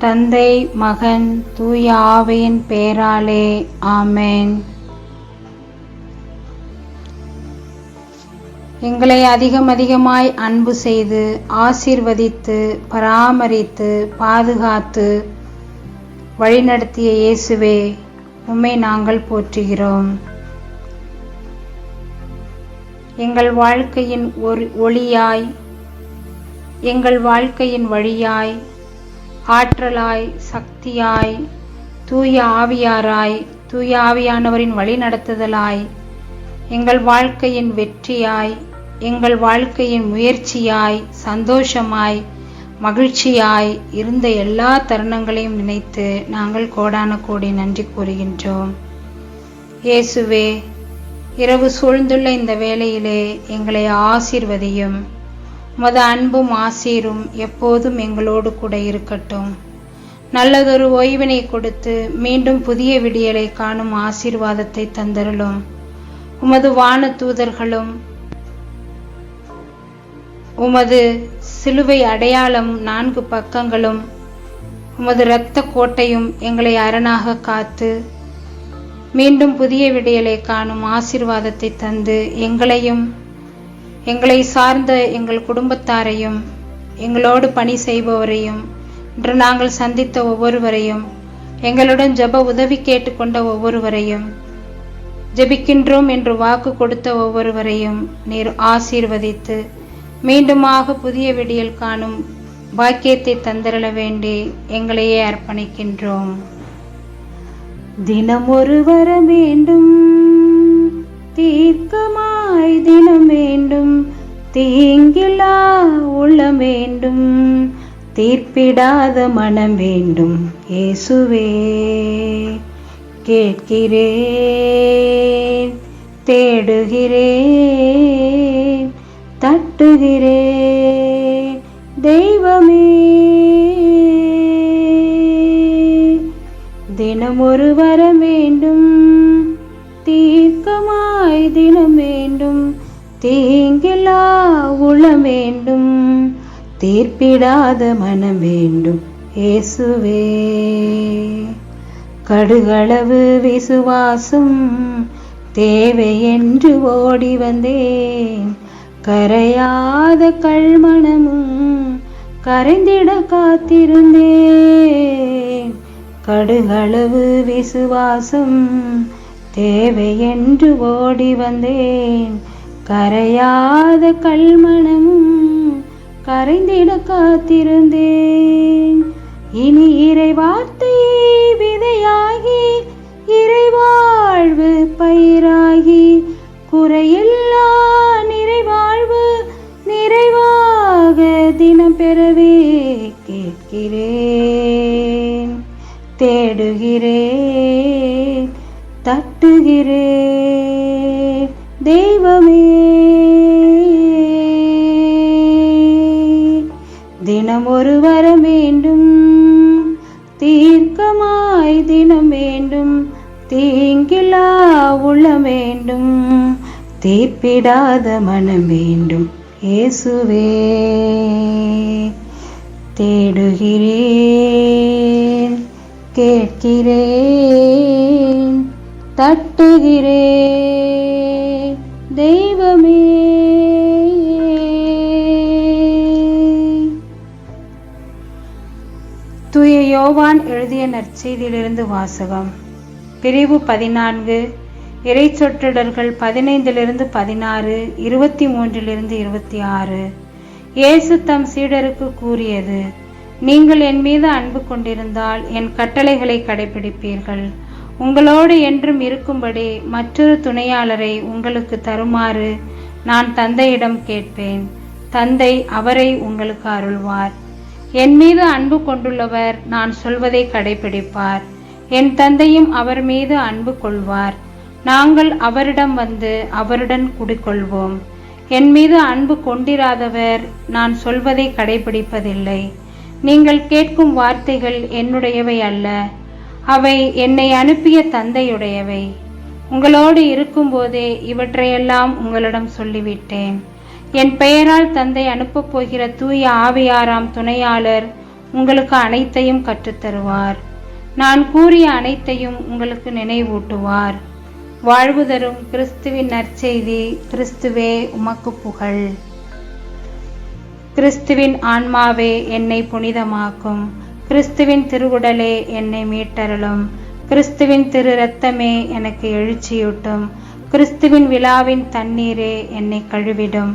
தந்தை மகன் தூய ஆவையின் பேராலே ஆமென். எங்களை அதிகம் அதிகமாய் அன்பு செய்து ஆசீர்வதித்து பராமரித்து பாதுகாத்து வழிநடத்திய இயேசுவே உம்மை நாங்கள் போற்றுகிறோம். எங்கள் வாழ்க்கையின் ஒரு ஒளியாய் எங்கள் வாழ்க்கையின் வழியாய் ஆற்றலாய் சக்தியாய் தூய ஆவியாராய் தூய ஆவியானவரின் வழிநடத்துதலாய் எங்கள் வாழ்க்கையின் வெற்றியாய் எங்கள் வாழ்க்கையின் முயற்சியாய் சந்தோஷமாய் மகிழ்ச்சியாய் இருந்த எல்லா தருணங்களையும் நினைத்து நாங்கள் கோடான கோடி நன்றி கூறுகின்றோம். இயேசுவே இரவு சூழ்ந்துள்ள இந்த வேளையிலே எங்களை ஆசிர்வதியும். உமது அன்பும் ஆசீரும் எப்போதும் எங்களோடு கூட இருக்கட்டும். நல்லதொரு ஓய்வினை கொடுத்து மீண்டும் புதிய விடியலை காணும் ஆசீர்வாதத்தை தந்தருளும். உமது வான தூதர்களும் உமது சிலுவை அடையாளம் நான்கு பக்கங்களும் உமது இரத்த கோட்டையும் எங்களை அரணாக காத்து மீண்டும் புதிய விடியலை காணும் ஆசீர்வாதத்தை தந்து எங்களையும் எங்களை சார்ந்த எங்கள் குடும்பத்தாரையும் எங்களோடு பணி செய்பவரையும் இன்று நாங்கள் சந்தித்த ஒவ்வொருவரையும் எங்களுடன் ஜெப உதவி கேட்டுக்கொண்ட ஒவ்வொருவரையும் ஜெபிக்கின்றோம் என்று வாக்கு கொடுத்த ஒவ்வொருவரையும் நீர் ஆசீர்வதித்து மீண்டுமாக புதிய விடியல் காணும் பாக்கியத்தை தந்திரள வேண்டி எங்களையே அர்ப்பணிக்கின்றோம். தினம் ஒரு வர வேண்டும். தீங்கிலா உள்ளம் வேண்டும் தீர்ப்பிடாத மனம் வேண்டும். இயேசுவே கேட்கிறேன் தேடுகிறேன் தட்டுகிறேன். தெய்வமே தினம் ஒரு வரம் வேண்டும் தீர்க்கமாய் தினம் வேண்டும். தீங்கிலா உளம் வேண்டும். தீர்ப்பிடாத மனம் வேண்டும். இயேசுவே. கடுகளவு விசுவாசம் தேவை என்று ஓடி வந்தேன். கரையாத கல்மணமும் கரைந்திட காத்திருந்தேன். கடுகளவு விசுவாசம் தேவை என்று ஓடி வந்தேன். கரையாத கல்மணமும் கரைந்திட காத்திருந்தேன். இனி இறை வார்த்தை விதையாகி இறைவாழ்வு பயிராகி குறையில்லா நிறைவாழ்வு நிறைவாக தினம் பெறவே கேட்கிறேன். தேடுகிறேன் தட்டுகிறேன். தினம் ஒரு வரம் வேண்டும். தீர்க்கமாய் தினம் வேண்டும். தீங்கிலா உள்ள வேண்டும். தீப்பிடாத மனம் வேண்டும். இயேசுவே தேடுகிறேன் கேட்கிறேன் தட்டுகிறேன். தெய்வமே யோவான் எழுதிய நற்செய்தியிலிருந்து வாசகம். பிரிவு பதினான்கு இறை சொற்றொடர்கள் பதினைந்திலிருந்து பதினாறு இருபத்தி மூன்றிலிருந்து இருபத்தி ஆறு இயேசு தம் சீடருக்கு கூறியது நீங்கள் என் மீது அன்பு கொண்டிருந்தால் என் கட்டளைகளை கடைபிடிப்பீர்கள். உங்களோடு என்றும் இருக்கும்படி மற்றொரு துணையாளரை உங்களுக்கு தருமாறு நான் தந்தையிடம் கேட்பேன். தந்தை அவரை உங்களுக்கு அருள்வார். என் மீது அன்பு கொண்டுள்ளவர் நான் சொல்வதை கடைபிடிப்பார். என் தந்தையும் அவர் மீது அன்பு கொள்வார். நாங்கள் அவரிடம் வந்து அவருடன் குடிக்கொள்வோம் என் மீது அன்பு கொண்டிராதவர் நான் சொல்வதை கடைபிடிப்பதில்லை. நீங்கள் கேட்கும் வார்த்தைகள் என்னுடையவை அல்ல. அவை என்னை அனுப்பிய தந்தையுடையவை. உங்களோடு இருக்கும்போதே இவற்றையெல்லாம் உங்களிடம் சொல்லிவிட்டேன். என் பெயரால் தந்தை அனுப்பப் போகிற தூய ஆவியாராம் துணையாளர் உங்களுக்கு அனைத்தையும் கற்றுத்தருவார். நான் கூறிய அனைத்தையும் உங்களுக்கு நினைவூட்டுவார். வாழ்வு தரும் கிறிஸ்துவின் நற்செய்தி கிறிஸ்துவே உமக்கு புகழ். கிறிஸ்துவின் ஆன்மாவே என்னை புனிதமாக்கும். கிறிஸ்துவின் திருவுடலே என்னை மீட்டருளும். கிறிஸ்துவின் திரு ரத்தமே எனக்கு எழுச்சியூட்டும். கிறிஸ்துவின் விழாவின் தண்ணீரே என்னை கழுவிடும்.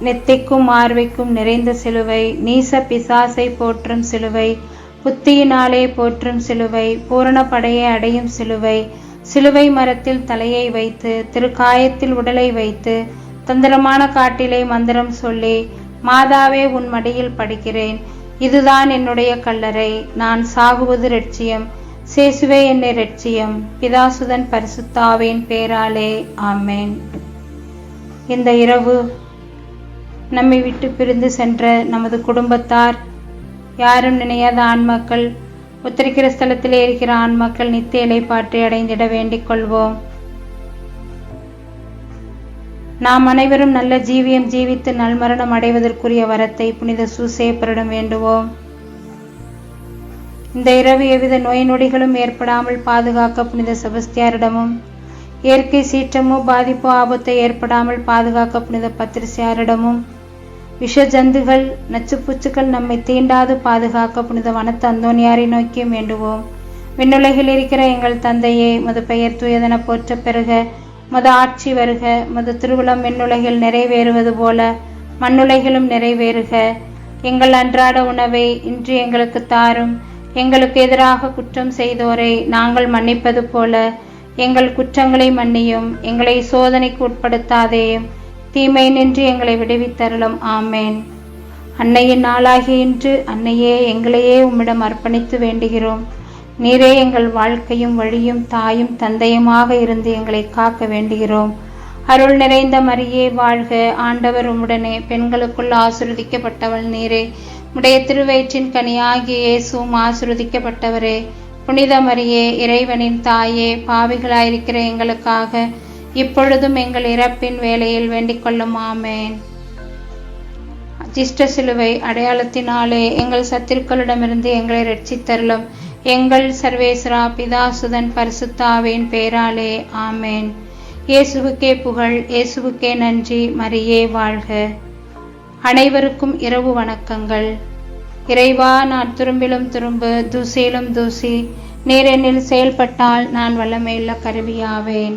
நெத்திக்கும் மார்வைக்கும் நிறைந்த சிலுவை நீச பிசாசை போற்றும் சிலுவை புத்தியினாலே போற்றும் சிலுவை பூரணப்படையை அடையும் சிலுவை சிலுவை மரத்தில் தலையை வைத்து திருக்காயத்தில் உடலை வைத்து தந்திரமான காட்டிலே மந்திரம் சொல்லி மாதாவே உன் மடியில் படுகிறேன் இதுதான் என்னுடைய கல்லறை. நான் சாகுவது லட்சியம் சேசுவே என்னை லட்சியம் பிதாசுதன் பரிசுத்தாவின் பேராலே. ஆமேன். இந்த இரவு நம்மை விட்டு பிரிந்து சென்ற நமது குடும்பத்தார். யாரும் நினையாத ஆன்மாக்கள் உத்தரிக்கிற ஸ்தலத்திலே இருக்கிற ஆன்மாக்கள் நித்திய இலைப்பாற்றி அடைந்திட வேண்டிக் கொள்வோம். நாம் அனைவரும் நல்ல ஜீவியம் ஜீவித்து நல்மரணம் அடைவதற்குரிய வரத்தை புனித சூசேப்பரிடம் வேண்டுவோம். இந்த இரவு எவ்வித நோய் நொடிகளும் ஏற்படாமல் பாதுகாக்க புனித செபஸ்தியாரிடமும் இயற்கை சீற்றமோ பாதிப்போ ஆபத்தை ஏற்படாமல் பாதுகாக்க புனித பத்திரிசியாரிடமும் விஷ ஜந்துகள் நச்சுப்பூச்சுக்கள் நம்மை தீண்டாது பாதுகாக்க புனித வனத்து அந்தோனியாரை நோக்கியும் வேண்டுவோம். விண்ணுலகில் இருக்கிற எங்கள் தந்தையே மது பெயர் தூயதென போற்ற பெறுக மது ஆட்சி வருக மது திருவிழம் விண்ணுலகில் நிறைவேறுவது போல மண்ணுலகிலும் நிறைவேறுக. எங்கள் அன்றாட உணவை இன்று எங்களுக்கு தாரும். எங்களுக்கு எதிராக குற்றம் செய்தோரை நாங்கள் மன்னிப்பது போல எங்கள் குற்றங்களை மன்னியும் எங்களை சோதனைக்கு உட்படுத்தாதேயும் தீமை நின்று எங்களை விடுவித்தருளும். ஆமேன். அன்னையின் நாளாகிய இன்று அன்னையே எங்களையே உம்மிடம் அர்ப்பணித்து வேண்டுகிறோம். நீரே எங்கள் வாழ்க்கையும் வழியும் தாயும் தந்தையுமாக இருந்து எங்களை காக்க வேண்டுகிறோம். அருள் நிறைந்த மரியே வாழ்க. ஆண்டவர் உம்முடனே பெண்களுக்குள் ஆசிர்வதிக்கப்பட்டவள் நீரே. உடைய திருவயிற்றின் கனியாகிய இயேசுவும் ஆசிர்வதிக்கப்பட்டவரே. புனித மரியே இறைவனின் தாயே பாவிகளாயிருக்கிற எங்களுக்காக இப்பொழுதும் எங்கள் இறப்பின் வேலையில் வேண்டிக் கொள்ளும் ஆமேன். அஜிஷ்ட சிலுவை அடையாளத்தினாலே எங்கள் சத்திருக்களிடமிருந்து எங்களை ரட்சித்தருளும் எங்கள் சர்வேஸ்வரா பிதாசுதன் பரிசுத்தாவின் பேராலே ஆமேன். இயேசுவுக்கே புகழ் இயேசுவுக்கே நன்றி மரியே வாழ்க. அனைவருக்கும் இரவு வணக்கங்கள். இறைவா நான் துரும்பிலும் துரும்பு தூசியிலும் தூசி நீரெனில் செயல்பட்டால் நான் வல்லமையுள்ள கருவியாவேன்.